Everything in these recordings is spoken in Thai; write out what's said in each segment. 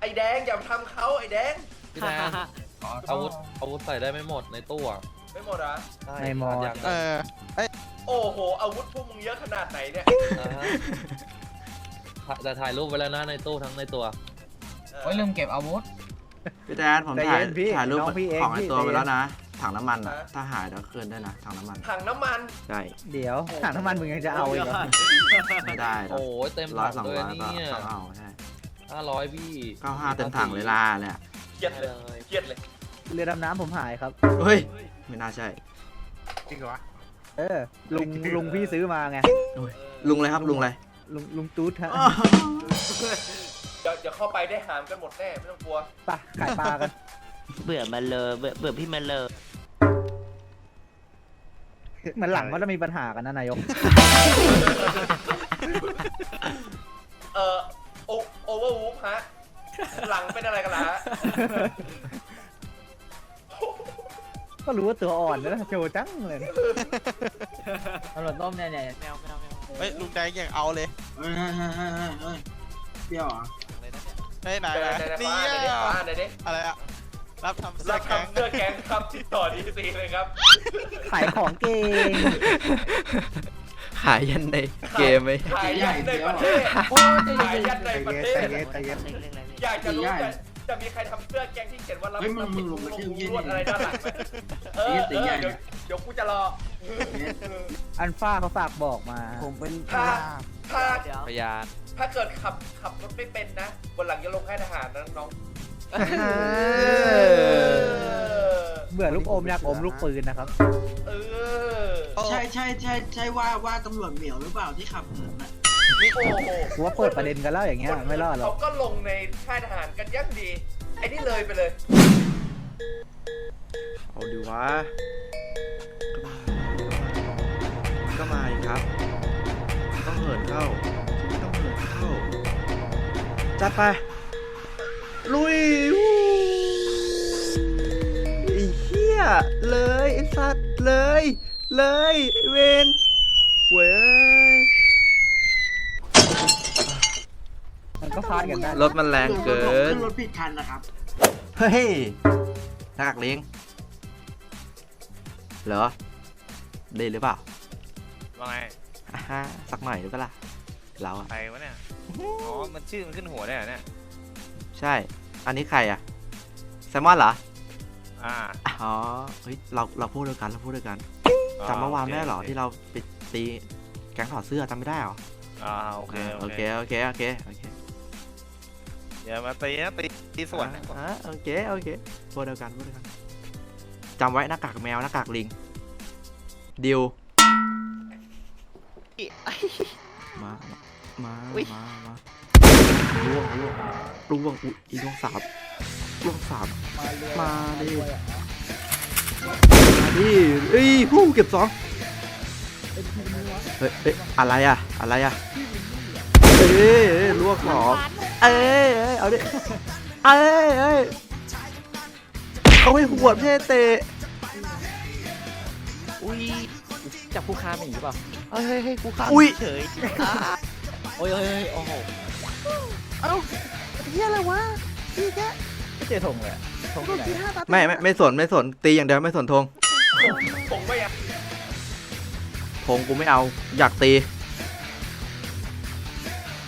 ไอ้แดงอย่าทำเขาไอ้แดงพี่แดงอาวุธอาวุธใส่ได้ไม่หมดในตู้อะไม่หมดเหรอใช่ไม่หมด ขาอย่างเออโอ้โหอาวุธพวกมึงเยอะขนาดไหนเนี่ยอ่าฮะแต่ถ่ายรูปไว้แล้วนะในตู้ทั้งในตัว โอ้ยลืมเก็บอาวุธ พี่แดนผมใจถ่ายเย็นพี่ถ่ายรูปน้องพี่เองของในพี่ตัวใจไปเย็นแล้วนะ ถังน้ำมันอะถ้าหายแล้วคืนได้นะถังน้ำมันถังน้ำมันใช่เดี๋ยวถังน้ำมันมึงยังจะเอาอีกเหรอไม่ได้หรอกโอ้ยเต็มร้อถัยงสองเลยร้อยก็เนี่ยต้องเอาใช่ ห้าร้อยพี่เก้าห้าเต็มถังเลยล่ะเนี่ยเครียดได้เลเลยยเครียดเลย เรือดำน้ำผมหายครับ เฮ้ย ไม่น่าใช่จริงเหรอวะ เออ ลุงลุงพี่ซื้อมาไงลุงเลยครับลุงเลยลุงลุงตูดฮะเดี๋ยวเดี๋ยวเข้าไปได้หามกันหมดแน่ไม่ต้องกลัว ไปขายปลากันเบื่อมันเลยเบื่อเบื่อพี่มันเลยเหมือนหลังเขาจะมีปัญหากันนะนายก เอ่อ โอโอเวอร์วูฟฮะ หลังเป็นอะไรกันล่ะฮะก็รู้ว่าตัวอ่อนนะโชว์จังเลยตำรวจต้มเนี่ยเนี่ยแมวแมวแมวเฮ้ยลุงแดงยังเอาเลยเฮ้ยเฮ้ยเฮ้ยเฮ้ยเฮ้ยเปรี้ยวเหรอเฮ้ยไหนไหนไหนไหนไหนนี่ฟ้าไหนดิอะฟ้าไหนดิอะไรอะรับทำเสื้รัอบแกงทำเสื้อแก๊งครับติดต่อดีซีเลยครับ ขายของเก่ง ขายยันในเกมไหมขายยันในประเทศโอ้ยขายยันในประเทศใจเย็นใจเย็นเล่นอะไรเนี่ยอยากจะรู้จะจะมีใครทำเสื้อแก๊งที่เขียนว่ารับเฮ้ยมึงรับผิดมึงลลงมางเที่ยวเย็นรวดอะไรด้านหลังไหมเออเออเดี๋ยวเดี๋ยวกูจะรออันฟ้าเขาฝากบอกมา ผมเป็นถ้าถ้าเดี๋ยวพยานถ้าเกิดขับขับรถไม่เป็นนะวันหลังจะลงค่ายทหารนะน้องเบื่อลูกอมอยากอมลูกปืนนะครับ เออ ใช่ใช่ใช่ใช่ว่าว่าตำรวจเหมียวหรือเปล่าที่ขับเหินน่ะโอ้โหกูว่าเปิดประเด็นกันแล้วอย่างเงี้ยไม่รอดหรอกเขาก็ลงในค่ายทหารกันยักดี ไอ้นี่เลยไปเลย เอาดีวะ ก็มาดิครับ ต้องเหินเข้าชีวิตต้องเหินเข้า จัดไป ลุยวู้ไอ้เหี้ย เลยไอ้สัตว์เลย เลยไอ้เวนเว้ยมันก็พลาดกันได้รถมันแรงเกิน ขึ้นรถผิดคันนะครับ เฮ้ยหน้ากากเลี้ยงเหรอดีหรือเปล่าว่าไงอ่าฮะสักหน่อยหรือเปล่าเราอะใครวะเนี่ย อ๋อ มันชื่อมันขึ้นหัวได้เหรอเนี่ย ใช่ อันนี้ใครอะแซมมอนเหรอ อ่า อ๋อ เฮ้ย เรา เราพูดด้วยกัน เราพูดด้วยกัน จำเมื่อวานไม่ได้เหรอที่เราไปตีแก๊งถอดเสื้อจำไม่ได้เหรออ่าโอเคโอเคโอเคโอเคโอเคอย่ามาตีนะตีตีสวนนะอ่าโอเคโอเคพูดเดียวกันพูดเดียวกันจำไว้หน้ากากแมวหน้ากากลิงดิวมามามามาล่วงล่วงล่วงอุ้ยอีล่วงสามล่วงสามมาดิมา ดิเอ้ยผู้เก็บสองเฮ้ยเอ้ยอะไรอะอะไรอะเอ้ยเอ้ยลวกสองเอ้ยเอ้ยเอาดิเอ้ยเอ้ยเขาไม่หวดไม่ใช่เตะอุ้ยจับผู้ค้าหนีหรือเปล่าเฮ้ยเฮ้ยเฮ้ยผู้ค้าอุ้ยเฉยอ่าโอ้ยเฮ้ยเฮ้ยโอ้โหไม่เจอธงเลยอะธงที่ไหนไม่ไม่ไม่สนไม่สนตีอย่างเดียวไม่สนธง ผมไม่อากธงกูไม่เอา อยากตี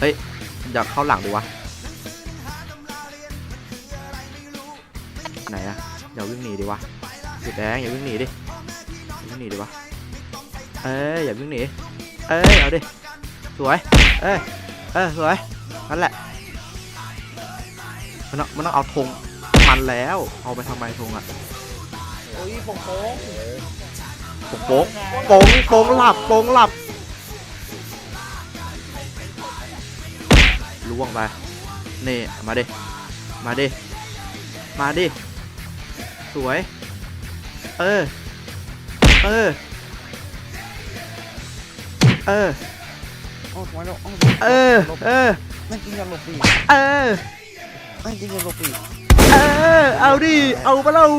เฮ้ย อยากเข้าหลังดีวะ ไหนอะอย่าวิ่งหนีดิวะสีแดงอย่าวิ่งหนีดิอย่าวิ่งหนีดิวะ เอ้ยอย่าวิ่งหนี เอ้ยเอาดิ สวย เอ้ย เอ้ยสวย นั่นแหละ มันต้องมันต้องเอาธงมันแล้ว เอาไปทำไมธงอะ อ้ยโป่งโป่งโป๊กโป๊กโป๊กหลับโป๊กหลับล่วงไป นี่ มาดิ มาดิ มาดิ สวย เออ เออ เออ โอ้ยโอ้ยเออ เออไม่จริงอย่าหลบดิเออไม่จริงอย่าหลบดิเออ เอาดิ เอาไปแล้ว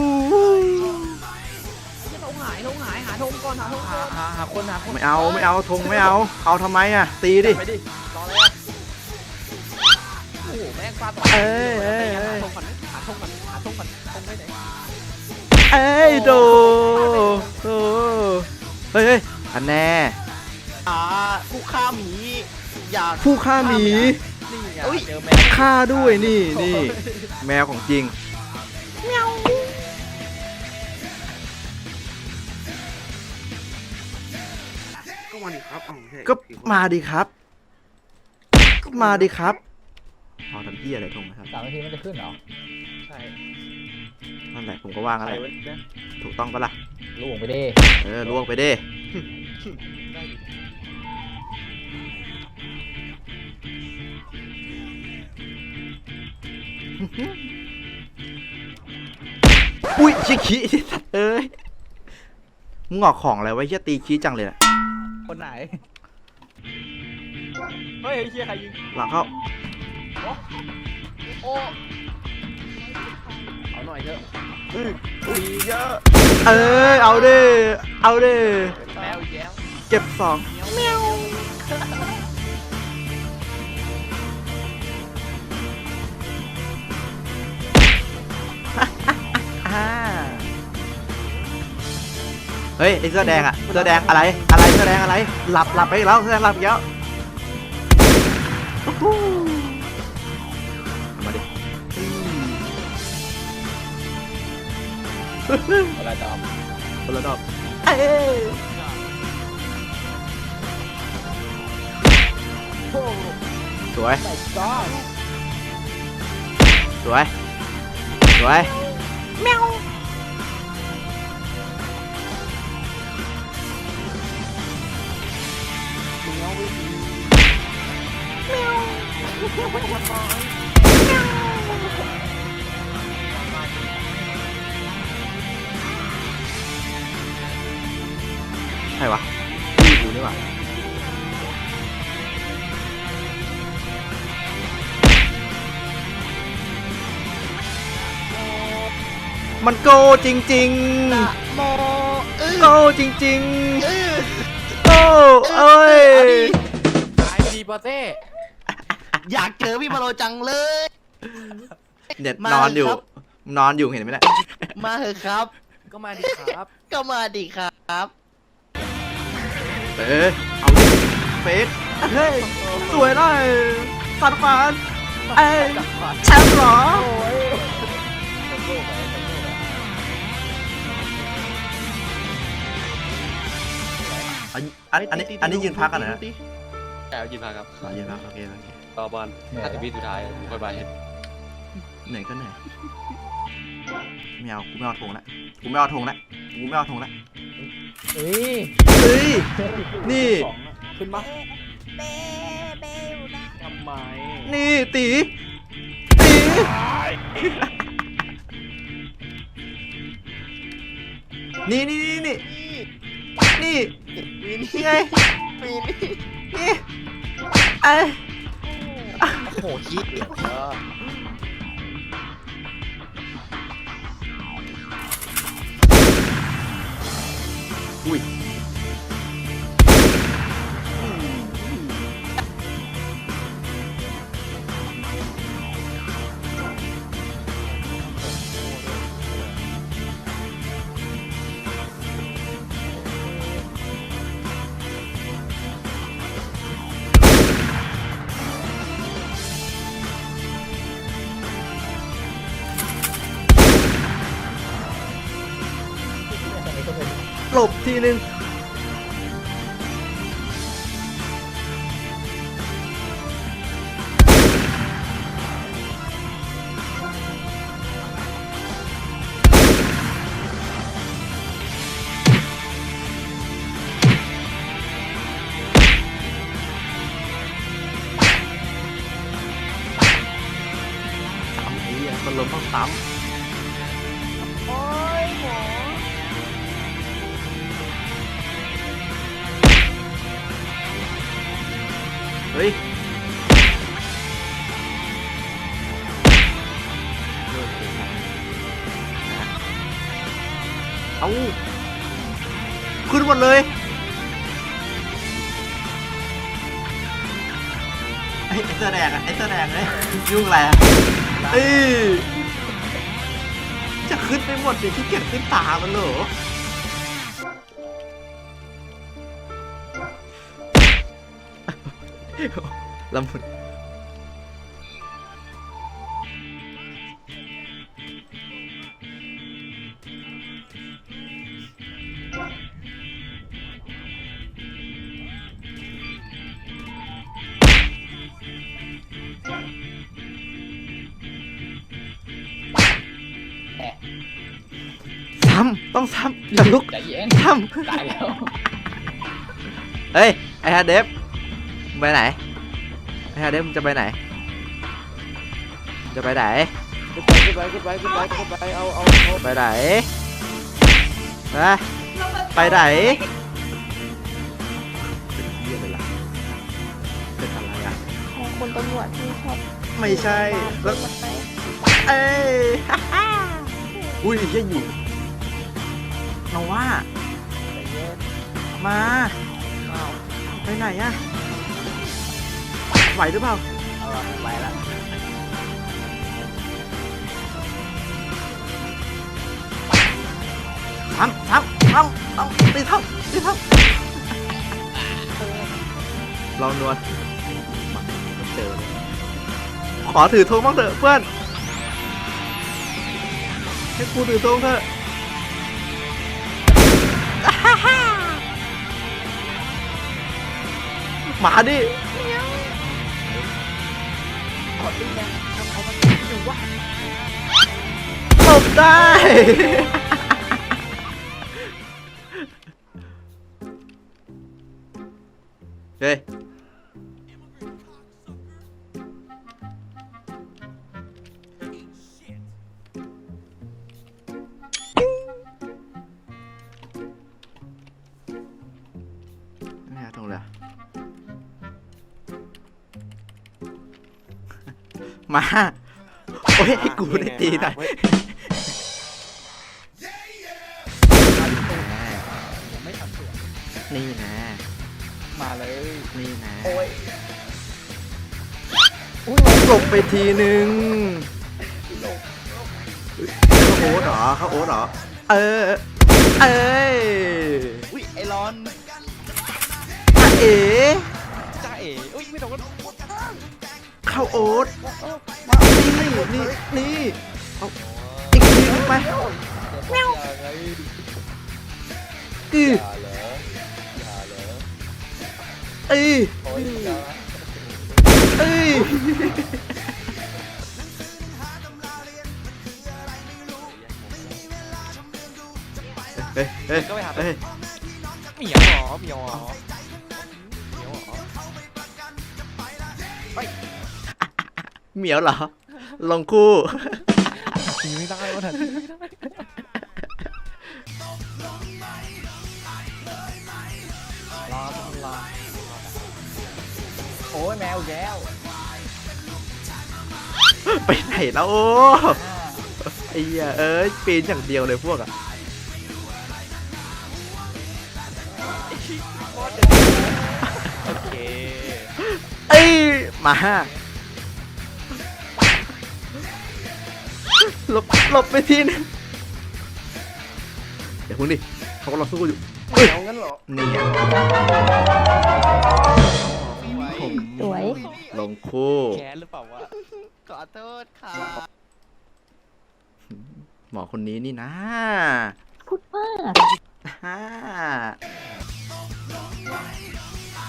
ธงก่อนหาธงก่อนหาหาคนหาคนไม่เอาไม่เอาธงไม่เอา เอาทำไมอะ ตีดิ ไปดิรอเลยอะโอ้โหแม่งฟาดต่อเอ้ยเอ้ยทงก่อนหาทงก่อนทงไว้ไหนเอ้ยโดโดเฮ้ยเฮ้ยอันแน่อ่าผู้ฆ่าหมีอยากผู้ฆ่าหมีนี่ไงอุ๊ยเจอแมวฆ่าด้วยนี่นี่แมวของจริงก็วั นนี้ครับเอาเถอะก็มาดีครับ ก็มาดีครับพอทำเพี้ยอะไรทงนะครับ สามนาทีมันจะขึ้นเหรอใช่นั่นแหละผมก็ว่างอะไรใส่ไว้นะถูกต้องปะล่ะ ลูกไปดิเออล่วงไปเด้อุ้ยชิคิสัตว์เอ้ยมึงออกของอะไรไว้เฮียตีขี้จังเลยน่ะ คนไหน เฮ้ยไอ้เชี่ยใครยิง หลังเข้าโอ้เอาหน่อยเถอะอุ้ยเยอะเอ้ยเอาดิเอาดิแมวอีกแล้วเก็บสองอ่า เฮ้ยไอเสื้อแดงอะเสื้อแดงอะไร อะไรเสื้อแดงอะไร หลับหลับไปอีกแล้วเสื้อแดงหลับอีกแล้วโอ้โหเอามาดิอะไรต่อคนละดอกเอ้ยสวยก็สวย สวย ใครวะพี่กูนี่หว่ามันโกจริงๆโมเออโกจริงๆ โอ้เอ้ย ตายดีปอเต้ อยากเจอพี่มาโลจังเลย เน็ตมานอนอยู่ ครับ นอนอยู่เห็นไหมเนี่ยมาเถอะครับ ก็มาดีครับ ก็มาดิครับ เออเอาดิเฟสเฮ้ยสวยเลยสัตว์ฟานเอ้ยแชมป์เหรออันอันอันนี้อันนี้ยืนพักกันเหรอแอบยินพาครับ อ๋อยืนพักโอเคโอเค ต่อบอลเหนื่อยแต่พี่สุดท้ายค่อยไปเหนื่อยก็เหนื่อยไม่เอากูไม่เอาธงละกูไม่เอาธงละกูไม่เอาธงละเฮ้ยเฮ้ยนี่ขึ้นมาทำไมนี่ตีตีนี่นี่นี่นี่นี่วีนี่นี่ไงวีนี่นี่ไอ้ โอ้โหคิดเออ บทีนึงมันลมต้องซ้ำ เฮ้ยเอาขึ้นหมดเลยไอ้เสื้อแดงอะไอ้เสื้อแดงเลยยุ่งอะไรอะเอ้ยจะขึ้นไปหมดเนี่ยขี้เกียจขึ้นตามันเหรอ ละมุนซ้ำต้องซ้ำอย่าลุกใจเย็นซ้ตายแล้วำเฮ้ย ไอ้ฮาเดฟมึงไปไหนไอ้ฮาเดฟมึงจะไปไหน จะไปไหน ขึ้นไปขึ้นไปขึ้นไปขึ้นไปขึ้นไปเอาเอาเอาไปไหนนะไปไหนเป็นเหี้ยอะไรล่ะเป็นอะไรอะ ของคุณตำรวจที่ชอบไม่ใช่แล้แล้ววมันไปเอ้ยฮ่าฮ่าอุ้ยเหี้ยอยู่น้องว่าใจเย็นมา เอาไปไหนอะ ไหวหรือเปล่าเอาละไปละทำทำทำทำตีทำตีทำลองนวลมาเจอเลยขอถือธงบ้างเถอะเพื่อน ให้กูถือธงเถอะหมาดิ ขอตีนะเอาเอา มา โอ้ยให้กูได้ตีหน่อยไม่ทำตัวนี่นะ มาเลยนี่นะโอ้ยหลบไปทีนึงเขาโอ๊ตเหรอเขาโอ๊ตเหรอ เออ เอ้ยอุ้ยไอร้อนอะเอ๋จ้าเอ๋อุ้ยไม่โดนเข้าโอ๊ตนี่นี่นี่เอาอีกทีนึงไปอืออย่าเหรออย่าเหรอเอ้ยโอ้ยอย่าเอ้ยเฮ้ยเฮ้ยเฮ้ยเหมียวหรอเหมียวหรอ เหมียวเหรอ ลงคู่ตีไม่ได้วะท่านรอต้องรอโอ้ยแมวอีกแล้วไปไหนแล้วโอ้ไอ้เหี้ยเอ้ยปีนอย่างเดียวเลยพวกอะโอเค เอ้ยมาห ลบหลบไปทีนึงเดี๋ยวพึ่งดิเขากำลังสู้อยู่เหมียวงั้นเหรอนี่ไงผมสวย ลงคู่แขนหรือเปล่าวะขอโทษค่ะหมอคนนี้นี่นะพูดมากฮ่า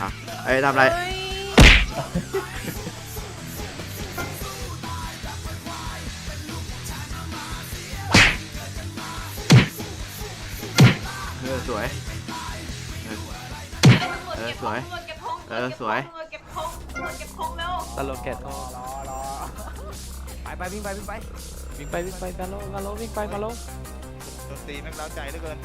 อะเอ้ยทำอะไร สวย เออสวยเออสวย เก็บธงเก็บธงเร็วตลกแกะรอรอรอไปไปวิ่งไปวิ่งไปวิ่งไปวิ่งไปมาโลมาโลวิ่งไปมาโลดนตรีแม่งเล้าใจเหลือเกิน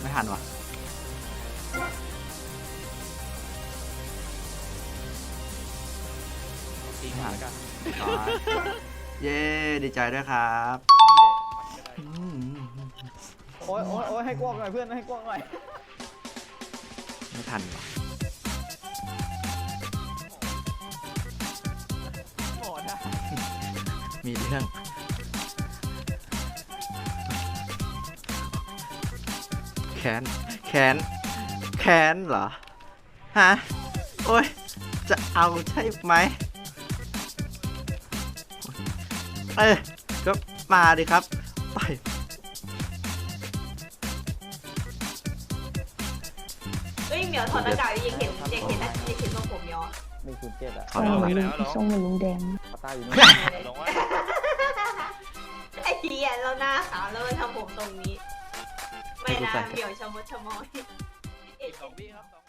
ไม่ทันวะ ตีหาแล้วกันเย้ดีใจด้วยครับอืมโอ้ยโอ้ยโอ้ยให้กว้างหน่อยเพื่อนให้กว้างหน่อยไม่ทันวะหมดอะมีเรื่องแค้นแค้นแค้นเหรอฮะโอ้ยจะเอาใช่ไหม เออก็มาดิครับ ไปเฮ้ยเหมียวถอดหน้ากากดิยังเห็นยังเห็นนะยังเห็นตรงผมเหมียวอะหนึ่งศูนย์เจ็ดอะเอาเหรอเหมือนลุงทรงเหมือนลุงแดงปาต้าอยู่นี่ลงว่าไอ้เหี้ยแล้วหน้าขาวแล้วมันทำผมตรงนี้ ไม่นะเหมียวชะมดชะมอยสองวิครับ